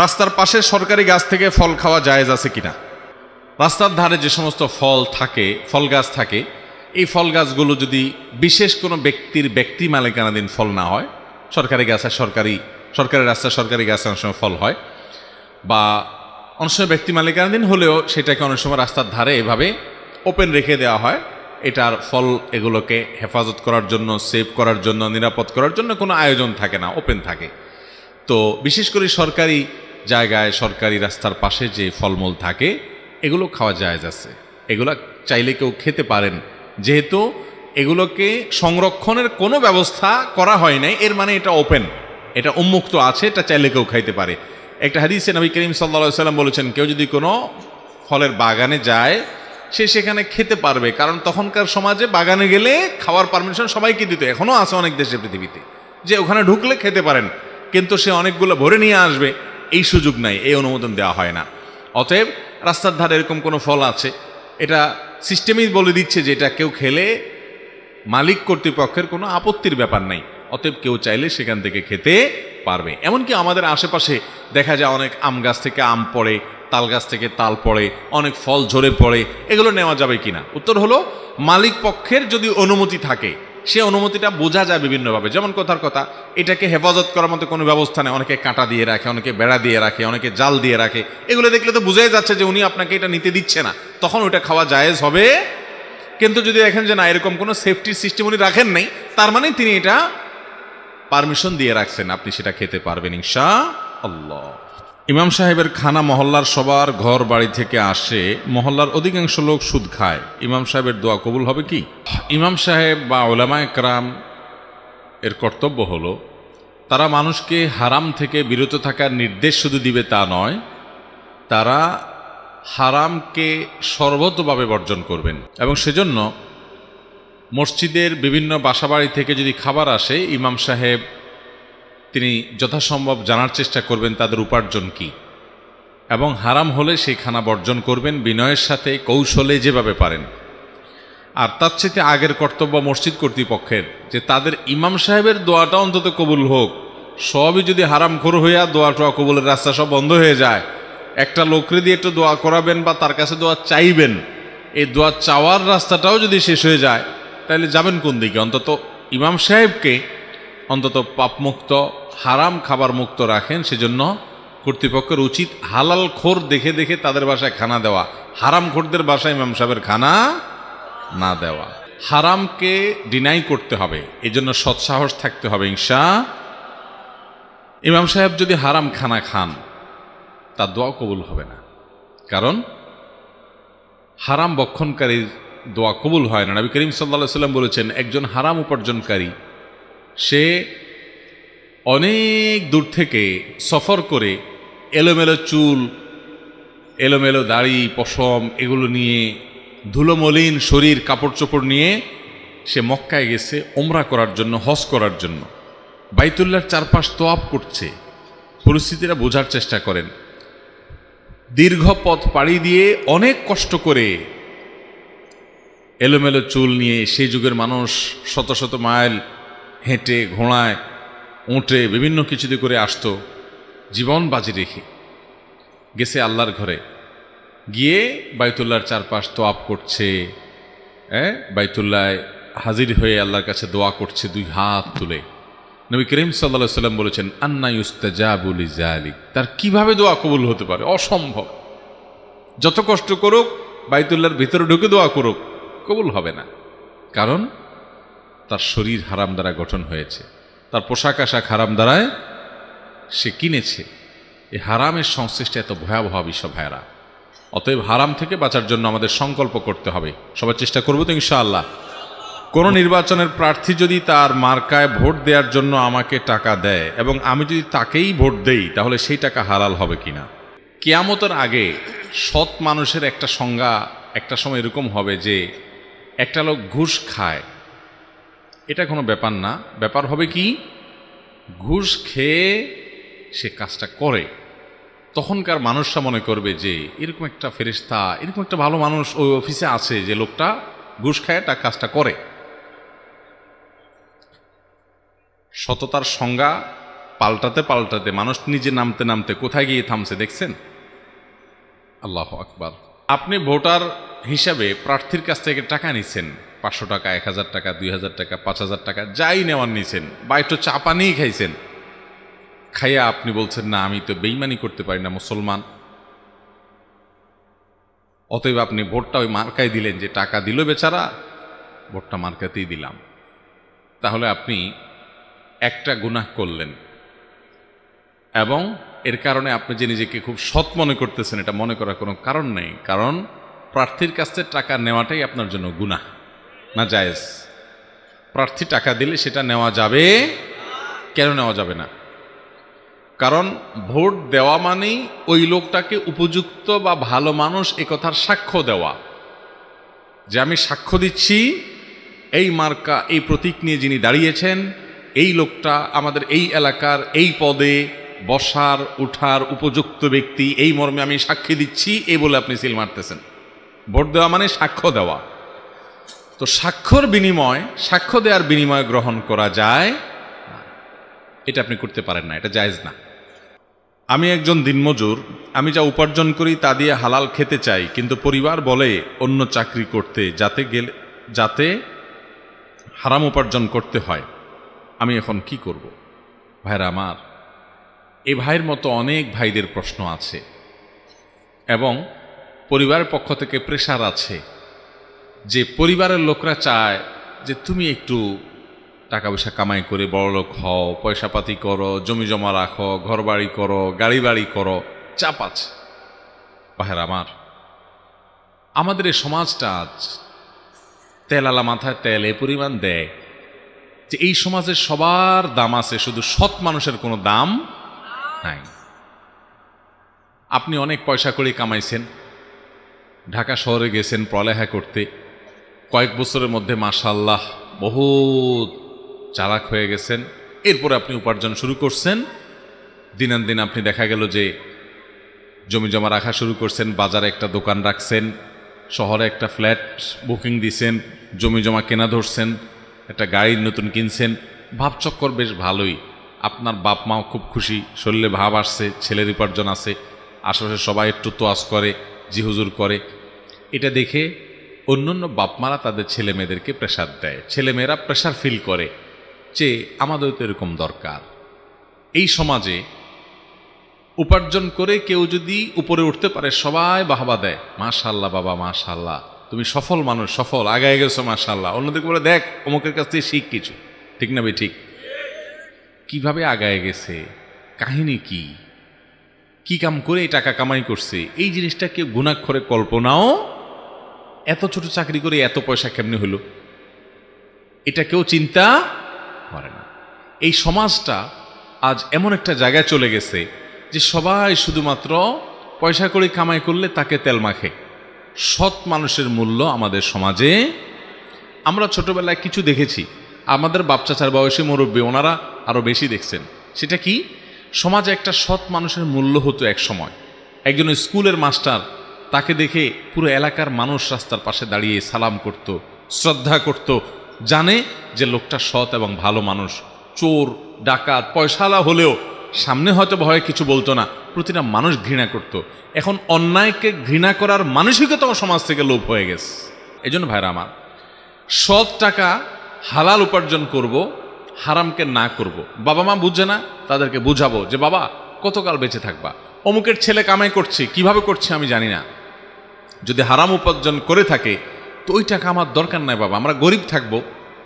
রাস্তার পাশে সরকারি গাছ থেকে ফল খাওয়া জায়েজ আছে কিনা? রাস্তার ধারে যে সমস্ত ফল থাকে, ফল গাছ থাকে, এই ফল গাছগুলো যদি বিশেষ কোনো ব্যক্তির ব্যক্তি মালিকানাধীন ফল না হয়, সরকারি গাছ আর সরকারি সরকারি রাস্তায় সরকারি গাছে অনেক সময় ফল হয়, বা অনেক সময় ব্যক্তি মালিকানাধীন হলেও সেটাকে অনেক সময় রাস্তার ধারে এভাবে ওপেন রেখে দেওয়া হয়, এটার ফল এগুলোকে হেফাজত করার জন্য, সেভ করার জন্য, নিরাপদ করার জন্য কোনো আয়োজন থাকে না, ওপেন থাকে। তো বিশেষ করে সরকারি জায়গায় সরকারি রাস্তার পাশে যে ফলমূল থাকে, এগুলো খাওয়া জায়েজ আছে। এগুলো চাইলে কেউ খেতে পারেন। যেহেতু এগুলোকে সংরক্ষণের কোনো ব্যবস্থা করা হয় নাই, এর মানে এটা ওপেন এটা উন্মুক্ত আছে, এটা চাইলে কেউ খাইতে পারে। একটা হাদিসে নবী করিম সাল্লা সাল্লাম বলেছেন, কেউ যদি কোনো ফলের বাগানে যায়, সে সেখানে খেতে পারবে। কারণ তখনকার সমাজে বাগানে গেলে খাওয়ার পারমিশন সবাইকে দিত। এখনও আছে অনেক দেশে পৃথিবীতে। যে ওখানে ঢুকলে খেতে পারেন, কিন্তু সে অনেকগুলো ভরে নিয়ে আসবে। এই সুযোগ নাই, এই অনুমোদন দেওয়া হয় না। অতএব রাস্তার ধারে এরকম কোনো ফল আছে? এটা সিস্টেমেই বলে দিচ্ছে যে এটা কেউ খেলে মালিক কর্তৃপক্ষের কোনো আপত্তির ব্যাপার নাই। অতএব কেউ চাইলে সেখান থেকে খেতে পারবে। এমনকি আমাদের আশেপাশে দেখা যায় অনেক আম গাছ থেকে আম পড়ে, তাল গাছ থেকে তাল পড়ে, অনেক ফল ঝরে পড়ে। এগুলো নেওয়া যাবে কিনা? উত্তর হলো, মালিক পক্ষের যদি অনুমতি থাকে সে অনুমতিটা বোঝা যায় বিভিন্নভাবে। যেমন কথার কথা, এটাকে হেফাজত করার মতো কোনো ব্যবস্থা নেই। অনেকে কাঁটা দিয়ে রাখে, অনেকে বেড়া দিয়ে রাখে, অনেকে জাল দিয়ে রাখে। এগুলো দেখলে তো বোঝাই যাচ্ছে যে উনি আপনাকে এটা নিতে দিচ্ছে না। তখন ওটা খাওয়া জায়েজ হবে। কিন্তু যদি দেখেন যে না, এরকম কোনো সেফটির সিস্টেম উনি রাখেন নাই, তার মানে তিনি এটা পারমিশন দিয়ে রাখছেন, আপনি সেটা খেতে পারবেন, ইনশা আল্লাহ ইমাম সাহেবের খানা মহল্লার সবার ঘর বাড়ি থেকে আসে, মহল্লার অধিকাংশ লোক সুদ খায়। ইমাম সাহেবের দোয়া কবুল হবে কি? ইমাম সাহেব বা ওলামা একরাম এর কর্তব্য হলো, তারা মানুষকে হারাম থেকে বিরত থাকার নির্দেশ শুধু দিবে তা নয়, তারা হারামকে সর্বতভাবে বর্জন করবেন। এবং সেজন্য মসজিদের বিভিন্ন বাসাবাড়ি থেকে যদি খাবার আসে, ইমাম সাহেব তিনি যথাসম্ভব জানার চেষ্টা করবেন তাদের উপার্জন কি। এবং হারাম হলে সেই খানা বর্জন করবেন, বিনয়ের সাথে, কৌশলে যেভাবে পারেন। আর তার চেয়ে আগের কর্তব্য মসজিদ কর্তৃপক্ষের, যে তাদের ইমাম সাহেবের দোয়াটা অন্তত কবুল হোক। সবই যদি হারাম খোর হইয়া দোয়া টোয়া কবুলের রাস্তা সব বন্ধ হয়ে যায়, একটা লোকরে দিয়ে একটু দোয়া করাবেন বা তার কাছে দোয়া চাইবেন, এই দোয়া চাওয়ার রাস্তাটাও যদি শেষ হয়ে যায় তাহলে যাবেন কোন দিকে? অন্তত ইমাম সাহেবকে অন্তত পাপমুক্ত, হারাম খাবার মুক্ত রাখেন, সেজন্য কর্তৃপক্ষের উচিত হালাল খোর দেখে দেখে তাদের বাসায় খানা দেওয়া। হারাম খোরদের বাসায় ইমাম সাহেবের খানা না দেওয়া। হারামকে ডিনাই করতে হবে এই জন্য সৎসাহস থাকতে হবে, ইনশা। ইমাম সাহেব যদি হারাম খানা খান, তার দোয়া কবুল হবে না। কারণ হারাম বক্ষণকারীর দোয়া কবুল হয় না। নবী করিম সাল্লা সাল্লাম বলেছেন, একজন হারাম উপার্জনকারী সে অনেক দূর থেকে সফর করে এলোমেলো চুল, এলোমেলো দাড়ি, পশম এগুলো নিয়ে ধুলোমলিন শরীর কাপড় চোপড় নিয়ে সে মক্কায় গেছে ওমরা করার জন্য, হজ করার জন্য। বাইতুল্লার চারপাশ তোয়াপ করছে। পরিস্থিতিটা বোঝার চেষ্টা করেন। দীর্ঘ পথ পাড়ি দিয়ে অনেক কষ্ট করে এলোমেলো চুল নিয়ে সেই যুগের মানুষ শত শত মাইল হেঁটে, ঘোড়ায়, উঁটে বিভিন্ন কিছুতে করে আসতো, জীবন বাজি রেখে। গেছে আল্লাহর ঘরে। গিয়ে বাইতুল্লাহর চারপাশ তোয়াপ করছে হ্যাঁ বাইতুল্লায় হাজির হয়ে আল্লাহর কাছে দোয়া করছে দুই হাত তুলে। নবী করিম সাল্লা সাল্লাম বলেছেন, আন্না ইউস্তাজাবুলি জালিক তার কীভাবে দোয়া কবুল হতে পারে? অসম্ভব। যত কষ্ট করুক, বাইতুল্লাহর ভিতরে ঢুকে দোয়া করুক, কবুল হবে না। কারণ তার শরীর হারাম দ্বারা গঠন হয়েছে। তার পোশাক আশাক হারাম দ্বারায় সে কিনেছে। এই হারামের সংশ্লিষ্ট এত ভয়াবহ বিষয় ভাইরা অতএব হারাম থেকে বাঁচার জন্য আমাদের সংকল্প করতে হবে। সবার চেষ্টা করব তো ইনশাআল্লাহ। কোনো নির্বাচনের প্রার্থী যদি তার মার্কায় ভোট দেওয়ার জন্য আমাকে টাকা দেয় এবং আমি যদি তাকেই ভোট দেই, তাহলে সেই টাকা হালাল হবে কিনা? কেয়ামতের আগে সৎ মানুষের একটা সংজ্ঞা একটা সময় এরকম হবে যে, একটা লোক ঘুষ খায় এটা কোনো ব্যাপার না। ব্যাপার হবে কি? ঘুষ খেয়ে সে কাজটা করে। তখনকার মানুষরা মনে করবে যে, এরকম একটা ফেরিস্তা এরকম একটা ভালো মানুষ ওই অফিসে আছে যে লোকটা ঘুষ খায় তা কাজটা করে। সততার সংজ্ঞা পাল্টাতে পাল্টাতে, মানুষ নিজে নামতে নামতে কোথায় গিয়ে থামছে দেখছেন? আল্লাহ আকবার। আপনি ভোটার হিসাবে প্রার্থীর কাছ থেকে টাকা নিছেন পাঁচশো টাকা, এক হাজার টাকা, দুই হাজার টাকা, পাঁচ হাজার টাকা, যাই নেওয়ার নিয়েছেন বা একটু চাপা নিয়েই খাইছেন। খাইয়া আপনি বলছেন, না, আমি তো বেইমানি করতে পারি না, মুসলমান। অতএব আপনি ভোটটা ওই মার্কায় দিলেন, যে টাকা দিল বেচারা, ভোটটা মার্কাতেই দিলাম। তাহলে আপনি একটা গুনাহ করলেন। এবং এর কারণে আপনি যে নিজেকে খুব সৎ মনে করতেছেন, এটা মনে করার কোনো কারণ নেই। কারণ প্রার্থীর কাছ থেকে টাকা নেওয়াটাই আপনার জন্য গুনাহ। না জায়েজ? প্রার্থী টাকা দিলে সেটা নেওয়া যাবে? কেন নেওয়া যাবে না? কারণ ভোট দেওয়া মানেই ওই লোকটাকে উপযুক্ত বা ভালো মানুষ এ কথার সাক্ষ্য দেওয়া। যে আমি সাক্ষ্য দিচ্ছি, এই মার্কা, এই প্রতীক নিয়ে যিনি দাঁড়িয়েছেন, এই লোকটা আমাদের এই এলাকার এই পদে বসার, উঠার উপযুক্ত ব্যক্তি, এই মর্মে আমি সাক্ষী দিচ্ছি, এই বলে আপনি সিল মারতেছেন। ভোট দেওয়া মানে সাক্ষ্য দেওয়া। তো সাক্ষ্যর বিনিময় সাক্ষ্য দেওয়ার বিনিময় গ্রহণ করা যায় এটা আপনি করতে পারেন না, এটা জায়েজ না। আমি একজন দিনমজুর, আমি যা উপার্জন করি তা দিয়ে হালাল খেতে চাই, কিন্তু পরিবার বলে অন্য চাকরি করতে যাতে গেলে, যাতে হারাম উপার্জন করতে হয়। আমি এখন কি করব? ভাইরা আমার, এ ভাইয়ের মতো অনেক ভাইদের প্রশ্ন আছে এবং পরিবারের পক্ষ থেকে প্রেশার আছে। যে পরিবারের লোকরা চায় যে তুমি একটু টাকা পয়সা কামাই করে বড়লোক হও, পয়সাপাতি করো জমি জমা রাখো ঘর বাড়ি করো গাড়ি বাড়ি করো, চাপ আছে। বাহের আমার, আমাদের এই সমাজটা আজ তেলালা মাথায় তেল এ পরিমাণ দেয় যে এই সমাজের সবার দাম আছে, শুধু সৎ মানুষের কোনো দাম নাই। আপনি অনেক পয়সা করে কামাইছেন, ঢাকা শহরে গেছেন পড়ালেখা করতে। কয়েক বছরের মধ্যে মাশাল্লাহ বহুত চালাক হয়ে গেছেন। এরপরে আপনি উপার্জন শুরু করছেন। দিনান দিন আপনি দেখা গেল যে জমি জমা রাখা শুরু করছেন, বাজারে একটা দোকান রাখছেন, শহরে একটা ফ্ল্যাট বুকিং দিছেন, জমি জমা কেনা ধরছেন, একটা গাড়ি নতুন কিনছেন। ভাবচক্কর বেশ ভালোই। আপনার বাপ মাও খুব খুশি, শরীরে ভাব আসছে, ছেলের উপার্জন আছে, আশেপাশে সবাই একটু তোয়াজ করে, জি হুজুর করে। এটা দেখে অন্যান্য বাপমারা তাদের ছেলে মেয়েদেরকে প্রেশার দেয়। ছেলেমেয়েরা প্রেশার ফিল করে যে আমাদের তো এরকম দরকার। এই সমাজে উপার্জন করে কেউ যদি উপরে উঠতে পারে, সবাই বাহবা দেয় মাশাল্লাহ বাবা মাশাল্লাহ তুমি সফল মানুষ, সফল, আগায় গেছো মাশাল্লাহ অন্যদিকে বলে, দেখ, অমুকের কাছ থেকে শিখ কিছু। ঠিক না ভাই, ঠিক? কীভাবে আগায় গেছে? কাহিনী কি? কি কাম করে টাকা কামাই করছে? এই জিনিসটা কেউ গুণাক্ষরে কল্পনাও এত ছোট চাকরি করে এত পয়সা কেমনি হলো এটা কেউ চিন্তা করে না। এই সমাজটা আজ এমন একটা জায়গায় চলে গেছে যে সবাই শুধুমাত্র পয়সা করে কামাই করলে তাকে তেল মাখে। সৎ মানুষের মূল্য আমাদের সমাজে আমরা ছোটবেলায় কিছু দেখেছি। আমাদের বাপ চাচার বয়সী মুরব্বী, ওনারা আরও বেশি দেখছেন। সেটা কি? সমাজে একটা সৎ মানুষের মূল্য হতো এক সময়। একজন স্কুলের মাস্টার তাকে দেখে পুরো এলাকার মানুষ রাস্তার পাশে দাঁড়িয়ে সালাম করত, শ্রদ্ধা করত, জানে যে লোকটা সৎ এবং ভালো মানুষ। চোর, ডাকাত, পয়সালা হলেও সামনে হয়তো ভয়ে কিছু বলতো না, প্রতিটা মানুষ ঘৃণা করত। এখন অন্যায়কে ঘৃণা করার মানসিকতাও সমাজ থেকে লোপ হয়ে গেছে। এই জন্য ভাইরা আমার, সৎ টাকা হালাল উপার্জন করব, হারামকে না করব। বাবা মা বুঝে না, তাদেরকে বুঝাবো যে, বাবা, কতকাল বেঁচে থাকবা? অমুকের ছেলে কামাই করছে, কীভাবে করছে আমি জানি না। যদি হারাম উপার্জন করে থাকে, তো ওই টাকা আমার দরকার নাই বাবা। আমরা গরিব থাকব,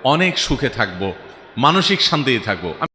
অনেক সুখে থাকব, মানসিক শান্তিতে থাকব।